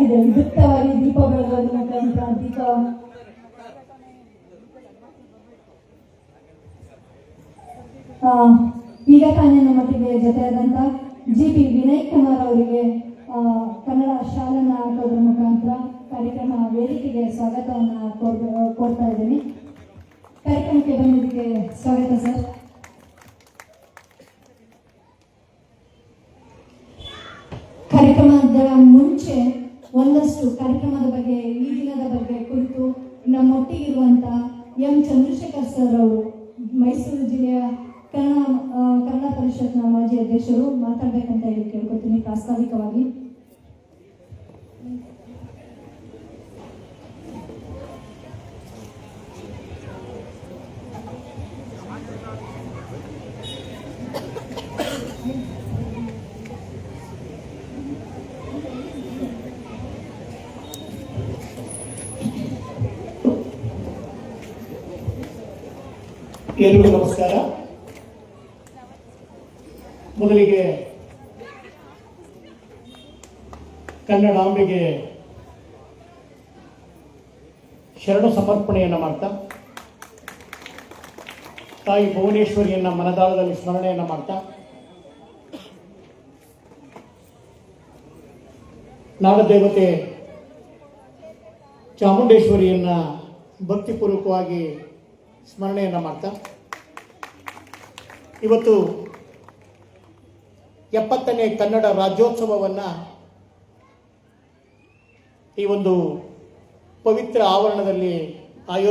ಇದೆ. ವಿದ್ಯುಕ್ತವಾಗಿ ದೀಪ ಮುಖಾಂತರ ದೀಪ ಈಗ ತಾನೇ ನಮ್ಮೊಟ್ಟಿಗೆ ಜೊತೆಯಾದಂತ ಜಿ ಪಿ ವಿನಯ್ ಕುಮಾರ್ ಅವರಿಗೆ ಕನ್ನಡ ಶಾಲನ ಹಾಕೋದ್ರ ಮುಖಾಂತರ ಕಾರ್ಯಕ್ರಮ ವೇದಿಕೆಗೆ ಸ್ವಾಗತವನ್ನು ಕೋರ್- ಕೋರ್ತಾ ಇದ್ದೀನಿ. ಕಾರ್ಯಕ್ರಮಕ್ಕೆ ಬಂದಿದ್ದಕ್ಕೆ ಸ್ವಾಗತ, ಸರ್. ಕಾರ್ಯಕ್ರಮದ ಮುಂಚೆ ಒಂದಷ್ಟು ಕಾರ್ಯಕ್ರಮದ ಬಗ್ಗೆ, ಈ ದಿನದ ಬಗ್ಗೆ ಕುರಿತು ನಮ್ಮೊಟ್ಟಿಗಿರುವಂತ ಎಂ ಚಂದ್ರಶೇಖರ್ ಸರ್ ಅವರು, ಮೈಸೂರು ಜಿಲ್ಲೆಯ ಕನ್ನಡ ಕನ್ನಡ ಪರಿಷತ್ನ ಮಾಜಿ ಅಧ್ಯಕ್ಷರು ಮಾತಾಡಬೇಕಂತ ಹೇಳಿ ಕೇಳ್ಕೊತೀನಿ ಪ್ರಾಸ್ತಾವಿಕವಾಗಿ. ಎಲ್ರಿಗೂ ನಮಸ್ಕಾರ. ಮೊದಲಿಗೆ ಕನ್ನಡಾಂಬೆಗೆ ಶರಣ ಸಮರ್ಪಣೆಯನ್ನು ಮಾಡ್ತಾ, ತಾಯಿ ಭುವನೇಶ್ವರಿಯನ್ನ ಮನದಾಳದಲ್ಲಿ ಸ್ಮರಣೆಯನ್ನು ಮಾಡ್ತಾ, ನಾಡದೇವತೆ ಚಾಮುಂಡೇಶ್ವರಿಯನ್ನ ಭಕ್ತಿಪೂರ್ವಕವಾಗಿ ಸ್ಮರಣೆಯನ್ನು ಮಾಡ್ತಾ. ಇವತ್ತು ಎಪ್ಪತ್ತನೇ ಕನ್ನಡ ರಾಜ್ಯೋತ್ಸವವನ್ನು ಈ ಒಂದು ಪವಿತ್ರ ಆವರಣದಲ್ಲಿ ಆಯೋಜನೆ